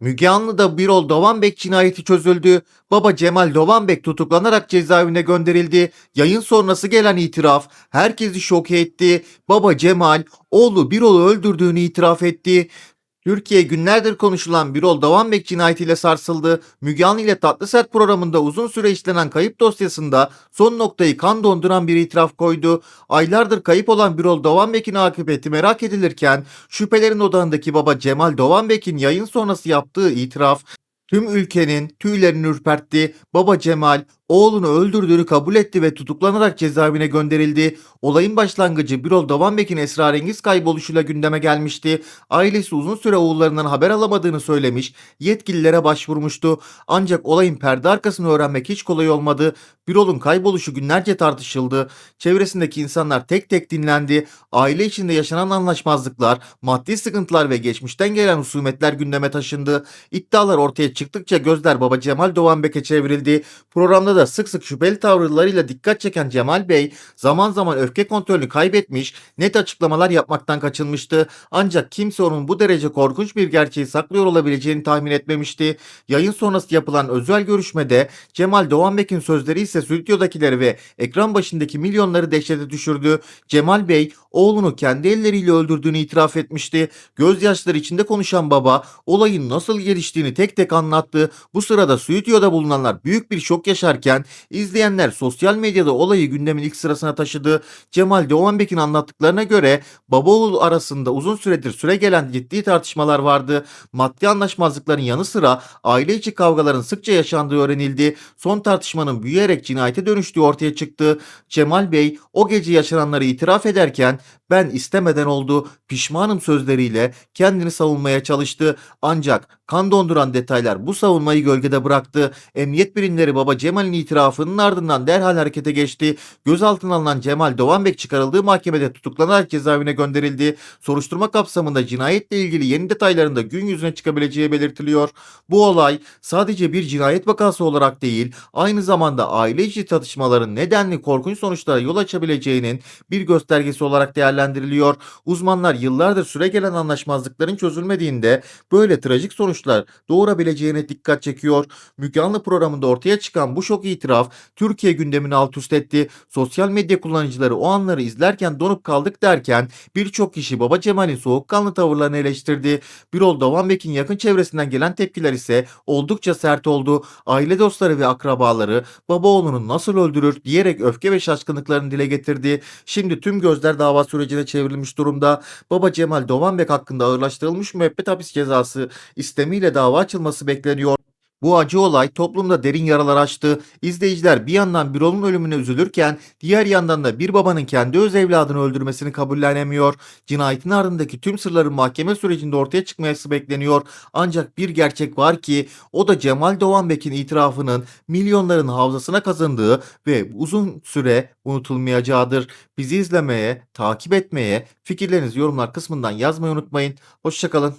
Müge Anlı'da Birol Dovanbek cinayeti çözüldü. Baba Cemal Dovanbek tutuklanarak cezaevine gönderildi. Yayın sonrası gelen itiraf herkesi şok etti. Baba Cemal oğlu Birol'u öldürdüğünü itiraf etti. Türkiye günlerdir konuşulan Birol Dovanbek cinayetiyle sarsıldı. Müge Anlı ile Tatlı Sert programında uzun süre işlenen kayıp dosyasında son noktayı kan donduran bir itiraf koydu. Aylardır kayıp olan Birol Dovanbek'in akıbeti merak edilirken şüphelerin odağındaki baba Cemal Dovanbek'in yayın sonrası yaptığı itiraf tüm ülkenin tüylerini ürpertti. Baba Cemal oğlunu öldürdüğünü kabul etti ve tutuklanarak cezaevine gönderildi. Olayın başlangıcı Birol Dovanbek'in esrarengiz kayboluşuyla gündeme gelmişti. Ailesi uzun süre oğullarından haber alamadığını söylemiş, yetkililere başvurmuştu. Ancak olayın perde arkasını öğrenmek hiç kolay olmadı. Birol'un kayboluşu günlerce tartışıldı. Çevresindeki insanlar tek tek dinlendi. Aile içinde yaşanan anlaşmazlıklar, maddi sıkıntılar ve geçmişten gelen husumetler gündeme taşındı. İddialar ortaya çıktıkça gözler baba Cemal Doğanbek'e çevrildi. Programda da sık sık şüpheli tavırlarıyla dikkat çeken Cemal Bey zaman zaman öfke kontrolünü kaybetmiş, net açıklamalar yapmaktan kaçınmıştı. Ancak kimse onun bu derece korkunç bir gerçeği saklıyor olabileceğini tahmin etmemişti. Yayın sonrası yapılan özel görüşmede Cemal Doğanbek'in sözleri ise stüdyodakileri ve ekran başındaki milyonları dehşete düşürdü. Cemal Bey oğlunu kendi elleriyle öldürdüğünü itiraf etmişti. Gözyaşları içinde konuşan baba olayın nasıl geliştiğini tek tek anlattı. Bu sırada stüdyoda bulunanlar büyük bir şok yaşarken izleyenler sosyal medyada olayı gündemin ilk sırasına taşıdı. Cemal Doğanbek'in anlattıklarına göre baba oğul arasında uzun süredir süre gelen ciddi tartışmalar vardı. Maddi anlaşmazlıkların yanı sıra aile içi kavgaların sıkça yaşandığı öğrenildi. Son tartışmanın büyüyerek cinayete dönüştüğü ortaya çıktı. Cemal Bey o gece yaşananları itiraf ederken ben istemeden oldu, pişmanım sözleriyle kendini savunmaya çalıştı. Ancak kan donduran detaylar bu savunmayı gölgede bıraktı. Emniyet birimleri baba Cemal'in itirafının ardından derhal harekete geçti. Gözaltına alınan Cemal Doğanbek çıkarıldığı mahkemede tutuklanarak cezaevine gönderildi. Soruşturma kapsamında cinayetle ilgili yeni detayların da gün yüzüne çıkabileceği belirtiliyor. Bu olay sadece bir cinayet vakası olarak değil, aynı zamanda aile içi çatışmaların nedenli korkunç sonuçlara yol açabileceğinin bir göstergesi olarak değerlendiriliyor. Uzmanlar yıllardır süre gelen anlaşmazlıkların çözülmediğinde böyle trajik sonuçlar doğurabileceğine dikkat çekiyor. Müge Anlı programında ortaya çıkan bu şok itiraf Türkiye gündemini alt üst etti. Sosyal medya kullanıcıları o anları izlerken donup kaldık derken birçok kişi Baba Cemal'in soğukkanlı tavırlarını eleştirdi. Birol Dovanbek'in yakın çevresinden gelen tepkiler ise oldukça sert oldu. Aile dostları ve akrabaları baba oğlunu nasıl öldürür diyerek öfke ve şaşkınlıklarını dile getirdi. Şimdi tüm gözler dava sürecine çevrilmiş durumda. Baba Cemal Dovanbek hakkında ağırlaştırılmış müebbet hapis cezası istemiyle dava açılması bekleniyor. Bu acı olay toplumda derin yaralar açtı. İzleyiciler bir yandan bir oğlun ölümüne üzülürken diğer yandan da bir babanın kendi öz evladını öldürmesini kabullenemiyor. Cinayetin ardındaki tüm sırların mahkeme sürecinde ortaya çıkması bekleniyor. Ancak bir gerçek var ki o da Cemal Doğanbek'in itirafının milyonların hafızasına kazındığı ve uzun süre unutulmayacağıdır. Bizi izlemeye, takip etmeye, fikirlerinizi yorumlar kısmından yazmayı unutmayın. Hoşçakalın.